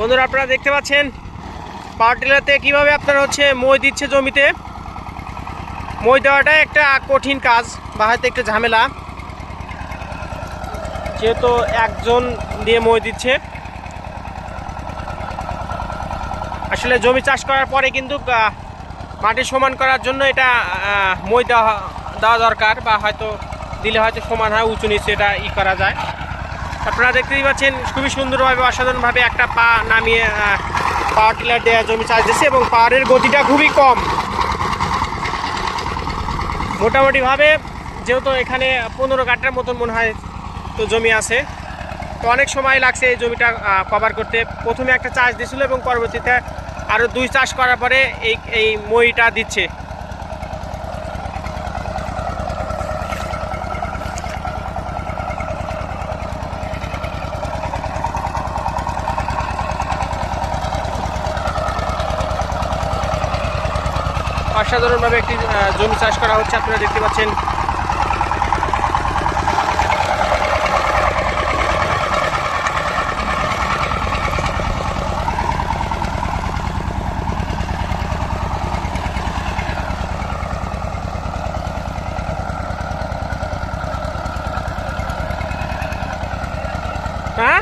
বন্ধুরা, আপনারা দেখতে পাচ্ছেন পাওয়ার টিলারতে কীভাবে আপনার হচ্ছে মই দিচ্ছে জমিতে। মই দেওয়াটা একটা কঠিন কাজ, বা হয়তো একটা ঝামেলা। যেহেতু একজন দিয়ে মই দিচ্ছে। আসলে জমি চাষ করার পরে কিন্তু মাটি সমান করার জন্য এটা মই দেওয়া দেওয়া দরকার, বা হয়তো দিলে হয়তো সমান হয়, উঁচু নিচে এটা ই করা যায়। আপনারা দেখতেই পাচ্ছেন, খুবই সুন্দরভাবে, অসাধারণভাবে একটা পা নামিয়ে পাওয়ার টিলার দেওয়া জমি চাষ দিচ্ছে এবং পাওয়ারের গতিটা খুবই কম। মোটামুটিভাবে যেহেতু এখানে পনেরো কাটার মতন মনে হয় তো জমি আছে, তো অনেক সময় লাগছে এই জমিটা কভার করতে। প্রথমে একটা চাষ দিয়েছিল এবং পরবর্তীতে আরও দুই চাষ করার পরে এই এই মইটা দিচ্ছে। অসাধারণভাবে একটি জমি চাষ করা হচ্ছে আপনারা দেখতে পাচ্ছেন। হ্যাঁ?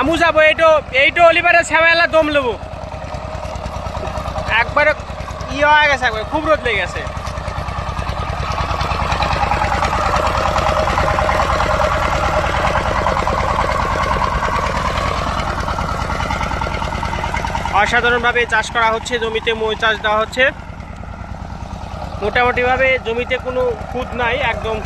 আমু যাব, এইটো এইটো অলিবারে সেবাইলা দম নেব একবারে ই হয়ে গেছে একবারে খুব রোদ লেগে গেছে অসাধারণভাবে চাষ করা হচ্ছে, জমিতে মই চাষ দেওয়া হচ্ছে। মোটামুটিভাবে জমিতে কোনো খুদ নাই, একদম